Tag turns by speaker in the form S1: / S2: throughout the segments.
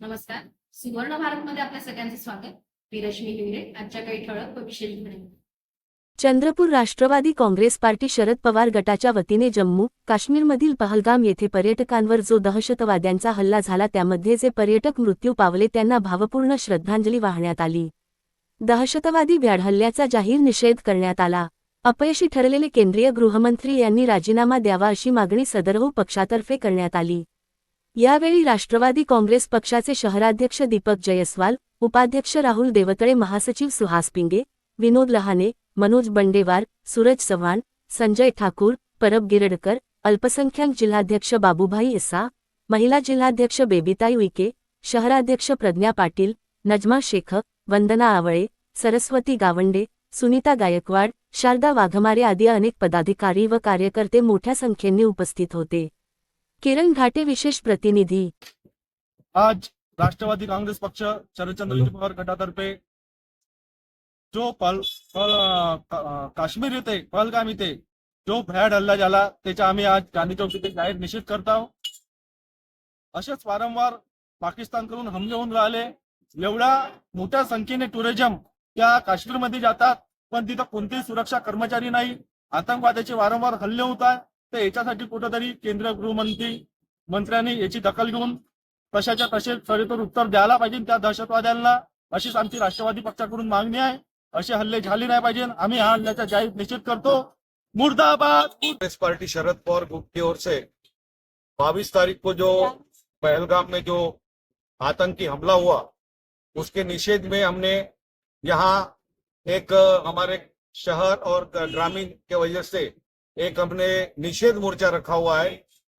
S1: नमस्कार. सुवर्ण भारतमध्ये आपल्या सगळ्यांचे स्वागत. मी रश्मी हिवरे आजच्या काही ठळक व विशेष घडामोडी.
S2: चंद्रपूर राष्ट्रवादी काँग्रेस पार्टी शरद पवार गटाच्या वतीने जम्मू काश्मीरमधील पहलगाम येथे पर्यटकांवर जो दहशतवाद्यांचा हल्ला झाला त्यामध्ये जे पर्यटक मृत्यू पावले त्यांना भावपूर्ण श्रद्धांजली वाहण्यात आली. दहशतवादी भ्याड हल्ल्याचा जाहीर निषेध करण्यात आला. अपयशी ठरलेले केंद्रीय गृहमंत्री यांनी राजीनामा द्यावा अशी मागणी सदरहू पक्षातर्फे करण्यात आली. यावेळी राष्ट्रवादी काँग्रेस पक्षाचे शहराध्यक्ष दीपक जयस्वाल उपाध्यक्ष राहुल देवतळे महासचिव सुहास पिंगे विनोद लहाने मनोज बंडेवार सूरज चव्हाण संजय ठाकूर परब गिरडकर अल्पसंख्याक जिल्हाध्यक्ष बाबूभाई इसा महिला जिल्हाध्यक्ष बेबीताई उईके शहराध्यक्ष प्रज्ञा पाटील नजमा शेख वंदना आवळे सरस्वती गावंडे सुनीता गायकवाड शारदा वाघमारे आदी अनेक पदाधिकारी व कार्यकर्ते मोठ्या संख्येने उपस्थित होते. किरण घाटे विशेष प्रतिनिधी.
S3: आज राष्ट्रवादी काँग्रेस पक्ष शरदचंद्रजी पवार गटातर्फे जो पल पल का- काश्मीर येथे पहलगाम येथे जो भ्याड हल्ला झाला त्याचा आम्ही आज गांधी चौक येथे जाहीर निषेध करत आहोत. असेच वारंवार पाकिस्तानकडून हमले होऊन राहिले. एवढ्या मोठ्या संख्येने टुरिझम त्या काश्मीरमध्ये जातात. पण तिथं कोणतेही सुरक्षा कर्मचारी नाही. आतंकवाद्याचे वारंवार हल्ले होत आहे तर याच्यासाठी कुठंतरी केंद्रीय गृहमंत्री मंत्र्यांनी याची दखल घेऊन कशाच्या तसे सरितर उत्तर द्यायला पाहिजे त्या दहशतवाद्यांना अशीच आमची राष्ट्रवादी पक्षाकडून मागणी आहे. असे हल्ले झाले नाही पाहिजे. आम्ही हा हल्ल्याचा जाहीर निषेध करतो. मुर्दाबाद!
S4: कांग्रेस पार्टी शरद पवार ग्रुप की ओर से 22 तारीख को जो पहलगाम में जो आतंकी हमला हुआ उसके निषेध में हमने यहाँ एक हमारे शहर और ग्रामीण के वजह से एक हमने निषेध मोर्चा रखा हुआ है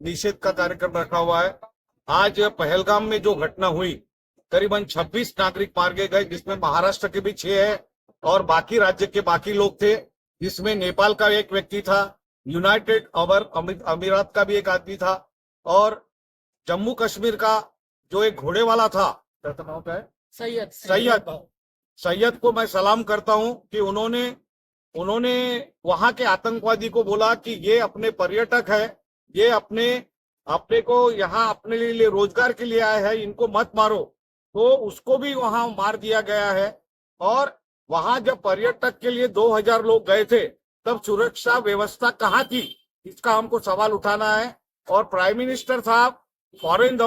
S4: निषेध का कार्यक्रम रखा हुआ है। आज पहलगाम में जो घटना हुई करीबन 26 नागरिक मारे गए गए जिसमें महाराष्ट्र के भी छह है और बाकी राज्य के बाकी लोग थे। जिसमें नेपाल का एक व्यक्ति था यूनाइटेड अवर अमीरात का भी एक आदमी था और जम्मू कश्मीर का जो एक घोड़े वाला था
S1: सय्यद
S4: सैयद सैयद को मैं सलाम करता हूँ कि उन्होंने उन्होंने वहाँ के आतंकवादी को बोला कि ये अपने पर्यटक है, ये अपने अपने को यहाँ अपने लिए रोज़गार के लिए आए हैं, इनको मत मारो। तो उसको भी वहाँ मार दिया गया है और वहाँ जब पर्यटक के लिए 2000 लोग गए थे, तब सुरक्षा व्यवस्था कहाँ थी? इसका हमको सवाल उठाना है और प्राइम मिनिस्टर साहब, फॉरेन